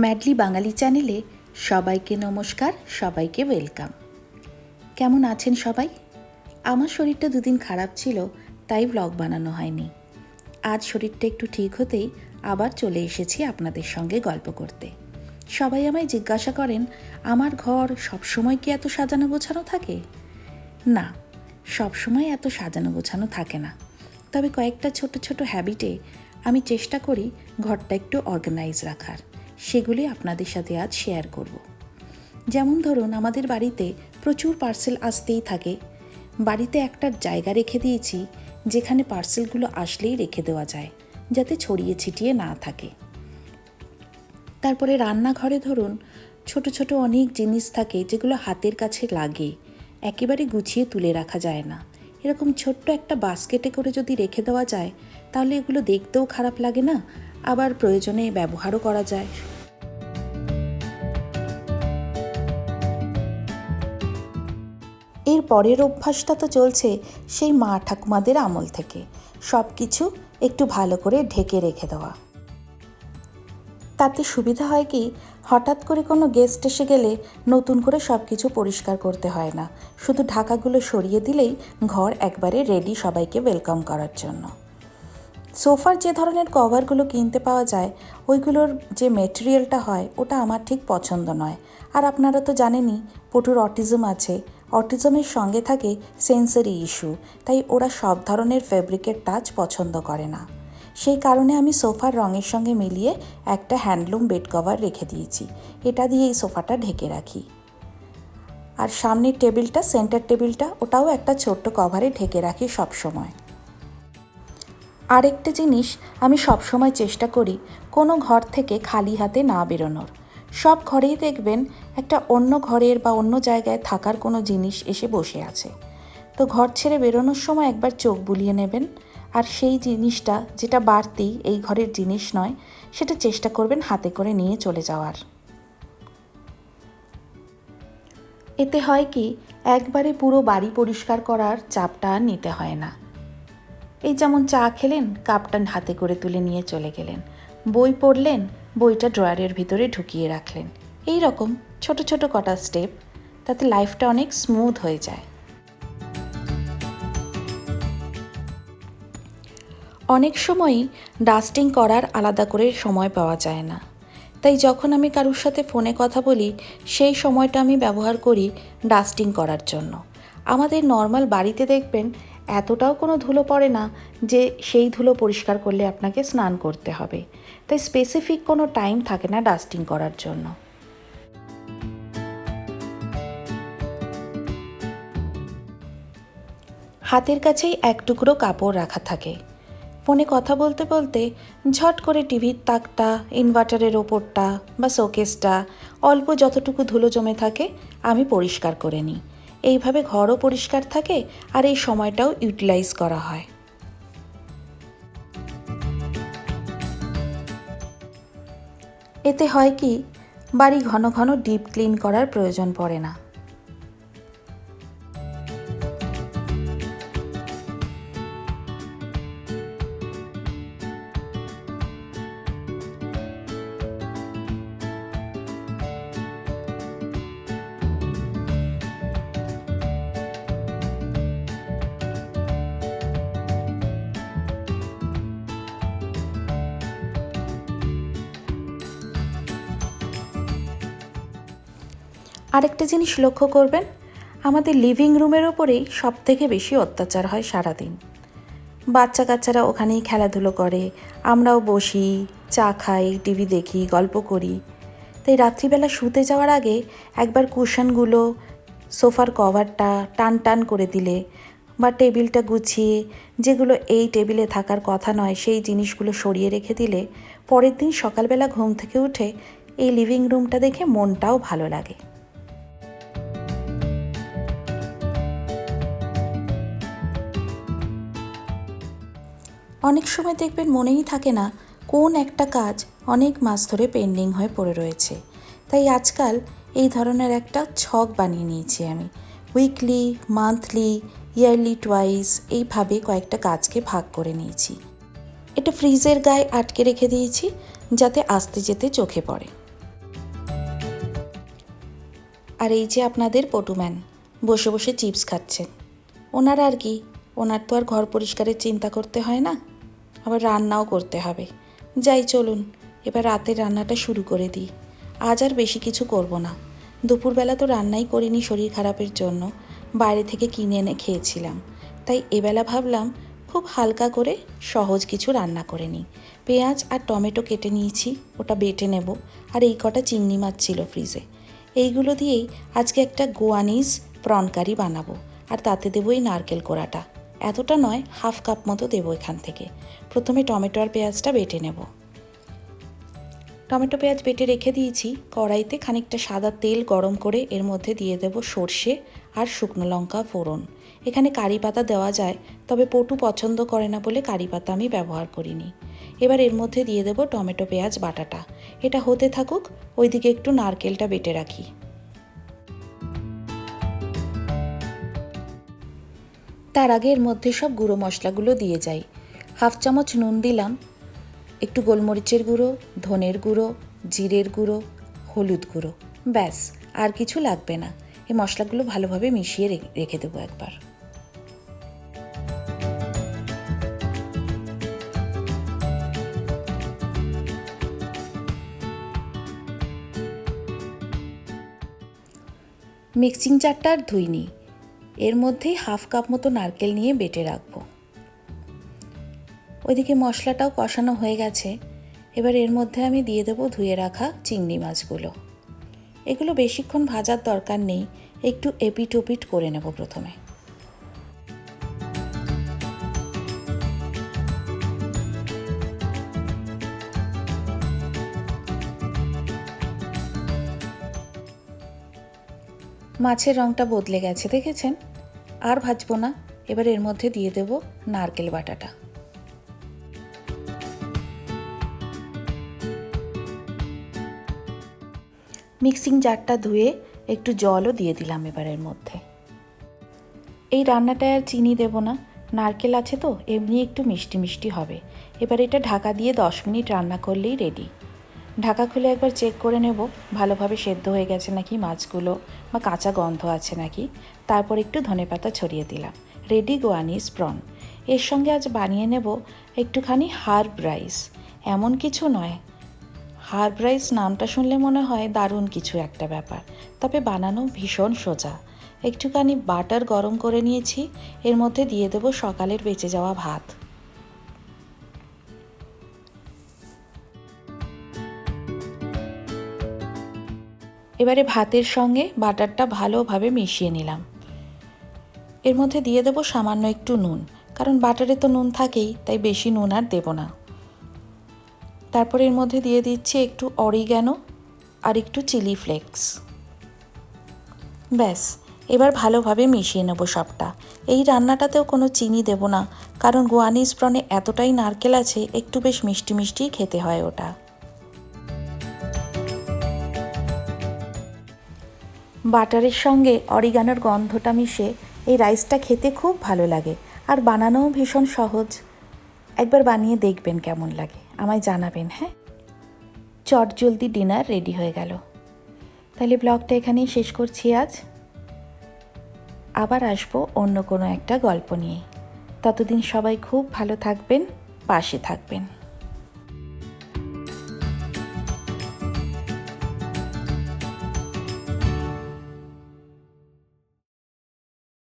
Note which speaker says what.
Speaker 1: Madly বাঙালি চ্যানেলে সবাইকে নমস্কার, সবাইকে ওয়েলকাম। কেমন আছেন সবাই? আমার শরীরটা দুদিন খারাপ ছিল, তাই ব্লগ বানানো হয়নি। আজ শরীরটা একটু ঠিক হতেই আবার চলে এসেছি আপনাদের সঙ্গে গল্প করতে। সবাই আমায় জিজ্ঞাসা করেন, আমার ঘর সবসময় কি এত সাজানো গোছানো থাকে? না, সবসময় এত সাজানো গোছানো থাকে না। তবে কয়েকটা ছোট ছোট হ্যাবিটে আমি চেষ্টা করি ঘরটা একটু অর্গানাইজ রাখার। সেগুলি আপনাদের সাথে আজ শেয়ার করব। যেমন ধরুন, আমাদের বাড়িতে প্রচুর পার্সেল আসতেই থাকে। বাড়িতে একটা জায়গা রেখে দিয়েছি, যেখানে পার্সেলগুলো আসলেই রেখে দেওয়া যায়, যাতে ছড়িয়ে ছিটিয়ে না থাকে। তারপরে রান্নাঘরে ধরুন, ছোট ছোট অনেক জিনিস থাকে যেগুলো হাতের কাছে লাগে, একেবারে গুছিয়ে তুলে রাখা যায় না। এরকম ছোট্ট একটা বাস্কেটে করে যদি রেখে দেওয়া যায়, তাহলে এগুলো দেখতেও খারাপ লাগে না, আবার প্রয়োজনে ব্যবহারও করা যায়। এর পরের অভ্যাসটা তো চলছে সেই মা ঠাকুমাদের আমল থেকে। সব কিছু একটু ভালো করে ঢেকে রেখে দেওয়া। তাতে সুবিধা হয় কি, হঠাৎ করে কোনো গেস্ট এসে গেলে নতুন করে সব কিছু পরিষ্কার করতে হয় না। শুধু ঢাকাগুলো সরিয়ে দিলেই ঘর একবারে রেডি সবাইকে ওয়েলকাম করার জন্য। সোফার যে ধরনের কভারগুলো কিনতে পাওয়া যায়, ওইগুলোর যে মেটেরিয়ালটা হয়, ওটা আমার ঠিক পছন্দ নয়। আর আপনারা তো জানেনই পটুর অটিজম আছে। অটিজমের সঙ্গে থাকে সেন্সারি ইস্যু, তাই ওরা সব ধরনের ফেব্রিকের টাচ পছন্দ করে না। সেই কারণে আমি সোফার রঙের সঙ্গে মিলিয়ে একটা হ্যান্ডলুম বেড কভার রেখে দিয়েছি। এটা দিয়ে এই সোফাটা ঢেকে রাখি। আর সামনের টেবিলটা, সেন্টার টেবিলটা, ওটাও একটা ছোট্ট কভারে ঢেকে রাখি সব সময়। আরেকটা জিনিস আমি সবসময় চেষ্টা করি, কোনো ঘর থেকে খালি হাতে না বেরোনোর। সব ঘরেই দেখবেন একটা অন্য ঘরের বা অন্য জায়গায় থাকার কোনো জিনিস এসে বসে আছে। তো ঘর ছেড়ে বেরোনোর সময় একবার চোখ বুলিয়ে নেবেন আর সেই জিনিসটা যেটা বাড়তি এই ঘরের জিনিস নয়, সেটা চেষ্টা করবেন হাতে করে নিয়ে চলে যাওয়ার। এতে হয় কি, একবারে পুরো বাড়ি পরিষ্কার করার চাপটা নিতে হয় না। এই যেমন চা খেলেন কাপটা হাতে করে তুলে নিয়ে চলে গেলেন। বই পড়লেন বইটা ড্রয়ারের ভিতরে ঢুকিয়ে রাখলেন। এই রকম ছোট ছোট কটা স্টেপ, তাতে লাইফটা অনেক স্মুথ হয়ে যায়। অনেক সময়ই ডাস্টিং করার আলাদা করে সময় পাওয়া যায় না। তাই যখন আমি কারোর সাথে ফোনে কথা বলি, সেই সময়টা আমি ব্যবহার করি ডাস্টিং করার জন্য। আমাদের নর্মাল বাড়িতে দেখবেন এতটাও কোনো ধুলো পড়ে না যে সেই ধুলো পরিষ্কার করলে আপনাকে স্নান করতে হবে। তাই স্পেসিফিক কোনো টাইম থাকে না ডাস্টিং করার জন্য। হাতের কাছেই এক টুকরো কাপড় রাখা থাকে। ফোনে কথা বলতে বলতে ঝট করে টিভির তাকটা ইনভার্টারের ওপরটা বা শোকেসটা, অল্প যতটুকু ধুলো জমে থাকে, আমি পরিষ্কার করে নিই। এইভাবে ঘরও পরিষ্কার থাকে আর এই সময়টাও ইউটিলাইজ করা হয়। এতে হয় কি, বাড়ি ঘন ঘন ডিপ ক্লিন করার প্রয়োজন পড়ে না। আরেকটা জিনিস লক্ষ্য করবেন, আমাদের লিভিং রুমের ওপরেই সব থেকে বেশি অত্যাচার হয় সারাদিন। বাচ্চা কাচ্চারা ওখানেই খেলাধুলো করে, আমরাও বসি, চা খাই, টিভি দেখি, গল্প করি। তাই রাত্রিবেলা শুতে যাওয়ার আগে একবার কুশনগুলো সোফার কভারটা টান টান করে দিলে বা টেবিলটা গুছিয়ে, যেগুলো এই টেবিলে থাকার কথা নয়, সেই জিনিসগুলো সরিয়ে রেখে দিলে পরের দিন সকালবেলা ঘুম থেকে উঠে এই লিভিং রুমটা দেখে মনটাও ভালো লাগে। অনেক সময় দেখবেন মনেই থাকে না কোন একটা কাজ অনেক মাস ধরে পেন্ডিং হয়ে পড়ে রয়েছে। তাই আজকাল এই ধরনের একটা ছক বানিয়ে নিয়েছি আমি। উইকলি, মান্থলি, ইয়ারলি টুয়াইস এইভাবে কয়েকটা কাজকে ভাগ করে নিয়েছি। এটা ফ্রিজের গায়ে আটকে রেখে দিয়েছি যাতে আসতে যেতে চোখে পড়ে। আর এই যে আপনাদের পটুম্যান বসে বসে চিপস খাচ্ছেন ওনার আর কি? ওনার তো আর ঘর পরিষ্কারের চিন্তা করতে হয় না? আবার রান্নাও করতে হবে। যাই চলুন, এবার রাতের রান্নাটা শুরু করে দিই। আজ আর বেশি কিছু করব না। দুপুরবেলা তো রান্নাই করিনি শরীর খারাপের জন্য। বাইরে থেকে কিনে এনে খেয়েছিলাম। তাই এবেলা ভাবলাম, খুব হালকা করে সহজ কিছু রান্না করে নিই। পেঁয়াজ আর টমেটো কেটে নিয়েছি, ওটা বেটে নেব। আর এই কটা চিংড়ি মাছ ছিল ফ্রিজে। এইগুলো দিয়েই আজকে একটা গোয়ানিজ প্রন কারি বানাবো। আর তাতে দেবো এই নারকেল কোড়াটা। এতটা নয়, হাফ কাপ মতো দেবো এখান থেকে। প্রথমে টমেটো আর পেঁয়াজটা বেটে নেব। টমেটো পেঁয়াজ বেটে রেখে দিয়েছি। কড়াইতে খানিকটা সাদা তেল গরম করে এর মধ্যে দিয়ে দেব সর্ষে আর শুকনো লঙ্কা ফোড়ন। এখানে কারি পাতা দেওয়া যায়, তবে পটু পছন্দ করে না বলে কারি পাতা আমি ব্যবহার করিনি। এবার এর মধ্যে দিয়ে দেব টমেটো পেঁয়াজ বাটাটা। এটা হতে থাকুক, ওইদিকে একটু নারকেলটা বেটে রাখি। তার আগে এর মধ্যে সব গুঁড়ো মশলাগুলো দিয়ে যাই। হাফ চামচ নুন দিলাম, একটু গোলমরিচের গুঁড়ো, ধনের গুঁড়ো, জিরের গুঁড়ো, হলুদ গুঁড়ো, ব্যাস, আর কিছু লাগবে না। এই মশলাগুলো ভালোভাবে মিশিয়ে রেখে দেবো একবার। মিক্সিং জারটা আর ধুইনি। এর মধ্যেই হাফ কাপ মতো নারকেল নিয়ে বেটে রাখব। ওইদিকে মশলাটাও কষানো হয়ে গেছে। এবার এর মধ্যে আমি দিয়ে দেবো ধুয়ে রাখা চিংড়ি মাছগুলো। এগুলো বেশিক্ষণ ভাজার দরকার নেই, একটু এপিট ওপিট করে নেব প্রথমে। মাছের রঙটা বদলে গেছে, দেখেছেন? আর ভাজবো না। এবার এর মধ্যে দিয়ে দেব নারকেল বাটাটা। মিক্সিং জারটা ধুয়ে একটু জলও দিয়ে দিলাম এবারের মধ্যে। এই রান্নাটায় আর চিনি দেব না। নারকেল আছে তো, এমনি একটু মিষ্টি মিষ্টি হবে। এবার এটা ঢাকা দিয়ে দশ মিনিট রান্না করলেই রেডি। ঢাকা খুলে একবার চেক করে নেব, ভালোভাবে সেদ্ধ হয়ে গেছে নাকি মাছগুলো বা কাঁচা গন্ধ আছে নাকি। তারপর একটু ধনেপাতা ছড়িয়ে দিলাম। রেডি গোয়ানিজ প্রন এর সঙ্গে আজ বানিয়ে নেব একটুখানি হার্ব রাইস এমন কিছু নয়। হার্ব রাইস নামটা শুনলে মনে হয় দারুণ কিছু একটা ব্যাপার, তবে বানানো ভীষণ সোজা। একটুখানি বাটার গরম করে নিয়েছি, এর মধ্যে দিয়ে দেবো সকালের বেঁচে যাওয়া ভাত। এবারে ভাতের সঙ্গে বাটারটা ভালোভাবে মিশিয়ে নিলাম। এর মধ্যে দিয়ে দেবো সামান্য একটু নুন, কারণ বাটারে তো নুন থাকেই, তাই বেশি নুন আর দেবো না। তারপর এর মধ্যে দিয়ে দিচ্ছি একটু অরিগ্যানো আর একটু চিলি ফ্লেক্স। ব্যাস, এবার ভালোভাবে মিশিয়ে নেব সবটা। এই রান্নাটাতেও কোনো চিনি দেব না, কারণ গোয়ানিজ প্রনে এতটাই নারকেল আছে, একটু বেশ মিষ্টি মিষ্টিই খেতে হয় ওটা। বাটারের সঙ্গে অরিগানোর গন্ধটা মিশে এই রাইসটা খেতে খুব ভালো লাগে। আর বানানোও ভীষণ সহজ। একবার বানিয়ে দেখবেন কেমন লাগে। আমায় জানাবেন হ্যাঁ? চট জলদি ডিনার রেডি হয়ে গেল। তাহলে ব্লগটা এখানেই শেষ করছি আজ। আবার আসব অন্য কোনো একটা গল্প নিয়ে। ততদিন সবাই খুব ভালো থাকবেন, পাশে থাকবেন।